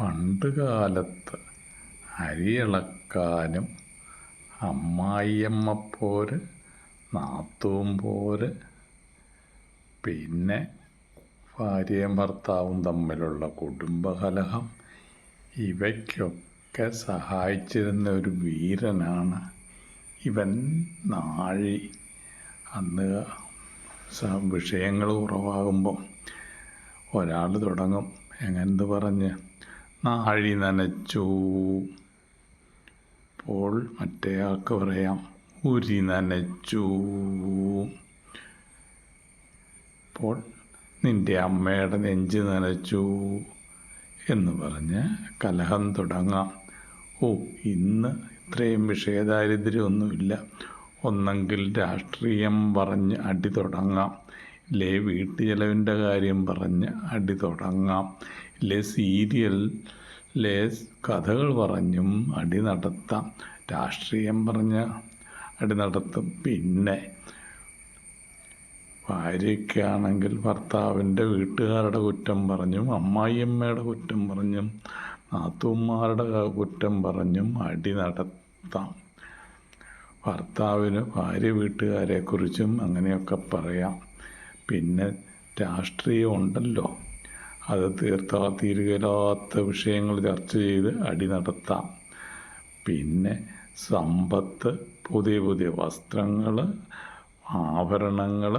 പണ്ട് കാലത്ത് അരിയിളക്കാനും അമ്മായിയമ്മപ്പോര് പോര് പിന്നെ ഭാര്യയും ഭർത്താവും തമ്മിലുള്ള കുടുംബകലഹം ഇവയ്ക്കൊക്കെ സഹായിച്ചിരുന്ന ഒരു വീരനാണ് ഇവൻ നാഴി. അന്ന് വിഷയങ്ങൾ കുറവാകുമ്പം ഒരാൾ തുടങ്ങും. എങ്ങനെന്ത് പറഞ്ഞ്? നാഴി നനച്ചു. അപ്പോൾ മറ്റേയാൾക്ക് പറയാം. ഉരി നനച്ചു. അപ്പോൾ നിന്റെ അമ്മയുടെ നെഞ്ച് നനച്ചു എന്ന് പറഞ്ഞ് കലഹം തുടങ്ങാം. ഓ ഇന്ന് ഇത്രയും വിഷയദാരിദ്ര്യമൊന്നുമില്ല. ഒന്നെങ്കിൽ രാഷ്ട്രീയം പറഞ്ഞ് അടി തുടങ്ങാം. ഇല്ലേ വീട്ടു ചെലവിന്റെ കാര്യം പറഞ്ഞ് അടി തുടങ്ങാം. ഇല്ലേ സീരിയലിലെ കഥകൾ പറഞ്ഞും അടി നടത്താം. രാഷ്ട്രീയം പറഞ്ഞ് അടി നടത്തും. പിന്നെ ഭാര്യയ്ക്കാണെങ്കിൽ ഭർത്താവിന്റെ വീട്ടുകാരുടെ കുറ്റം പറഞ്ഞും അമ്മായിയമ്മയുടെ കുറ്റം പറഞ്ഞും നാത്തൂന്മാരുടെ കുറ്റം പറഞ്ഞും അടി നടത്താം. ഭർത്താവിന് ഭാര്യ വീട്ടുകാരെക്കുറിച്ചും അങ്ങനെയൊക്കെ പറയാം. പിന്നെ രാഷ്ട്രീയം ഉണ്ടല്ലോ അത് തീർത്താ തീരുകയില്ലാത്ത വിഷയങ്ങൾ ചർച്ച ചെയ്ത് അടി നടത്താം. പിന്നെ സമ്പത്ത് പുതിയ പുതിയ വസ്ത്രങ്ങൾ ആഭരണങ്ങൾ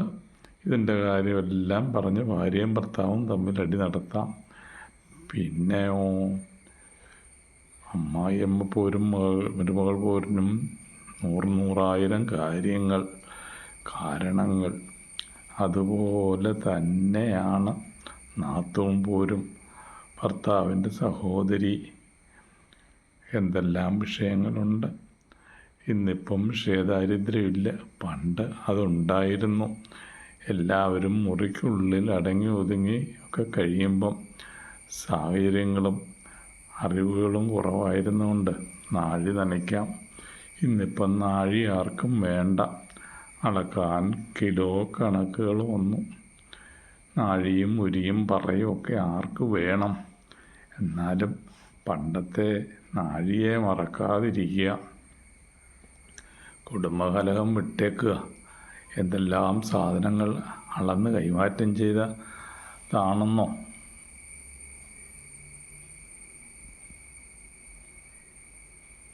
ഇതിന്റെ കാര്യമെല്ലാം പറഞ്ഞ് ഭാര്യയും ഭർത്താവും തമ്മിൽ അടി നടത്താം. പിന്നെയോ അമ്മായിയമ്മ പോരും മകൾ മരുമകൾ പോരിനും നൂറ് നൂറായിരം കാര്യങ്ങൾ കാരണങ്ങൾ. അതുപോലെ തന്നെയാണ് നാത്തും പോരും ഭർത്താവിന്റെ സഹോദരി. എന്തെല്ലാം വിഷയങ്ങളുണ്ട്? ഇന്നിപ്പം ക്ഷേദാരിദ്ര്യമില്ല പണ്ട് അതുണ്ടായിരുന്നു. എല്ലാവരും മുറിക്കുള്ളിൽ അടങ്ങി ഒതുങ്ങി ഒക്കെ കഴിയുമ്പം സാഹചര്യങ്ങളും അറിവുകളും കുറവായിരുന്നുകൊണ്ട് നാഴി നനയ്ക്കാം. ഇന്നിപ്പം നാഴി ആർക്കും വേണ്ട. അളക്കാൻ കിലോ കണക്കുകളൊന്നും നാഴിയും ഉരിയും പറയും ഒക്കെ ആർക്ക് വേണം? എന്നാലും പണ്ടത്തെ നാഴിയെ മറക്കാതിരിക്കുക. കുടുംബകലഹം വിട്ടേക്കുക. എന്തെല്ലാം സാധനങ്ങൾ അളന്ന് കൈമാറ്റം ചെയ്തതാണെന്നോ?